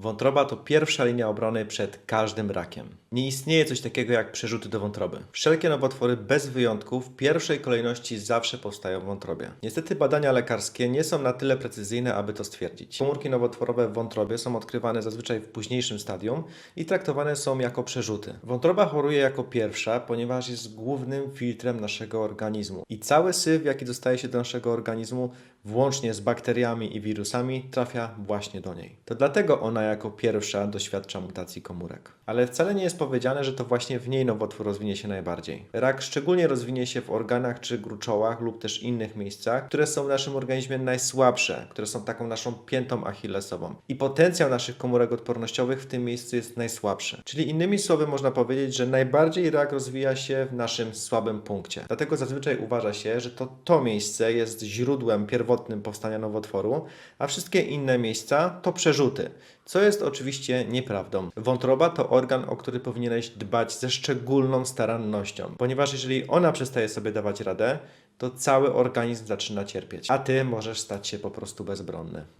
Wątroba to pierwsza linia obrony przed każdym rakiem. Nie istnieje coś takiego jak przerzuty do wątroby. Wszelkie nowotwory bez wyjątków w pierwszej kolejności zawsze powstają w wątrobie. Niestety badania lekarskie nie są na tyle precyzyjne, aby to stwierdzić. Komórki nowotworowe w wątrobie są odkrywane zazwyczaj w późniejszym stadium i traktowane są jako przerzuty. Wątroba choruje jako pierwsza, ponieważ jest głównym filtrem naszego organizmu. I cały syf, jaki dostaje się do naszego organizmu, włącznie z bakteriami i wirusami, trafia właśnie do niej. To dlatego ona jako pierwsza doświadcza mutacji komórek. Ale wcale nie jest powiedziane, że to właśnie w niej nowotwór rozwinie się najbardziej. Rak szczególnie rozwinie się w organach czy gruczołach lub też innych miejscach, które są w naszym organizmie najsłabsze, które są taką naszą piętą achillesową. I potencjał naszych komórek odpornościowych w tym miejscu jest najsłabszy. Czyli innymi słowy można powiedzieć, że najbardziej rak rozwija się w naszym słabym punkcie. Dlatego zazwyczaj uważa się, że to to miejsce jest źródłem pierwotnym powstania nowotworu, a wszystkie inne miejsca to przerzuty. Co jest oczywiście nieprawdą. Wątroba to organ, o który powinieneś dbać ze szczególną starannością, ponieważ jeżeli ona przestaje sobie dawać radę, to cały organizm zaczyna cierpieć, a ty możesz stać się po prostu bezbronny.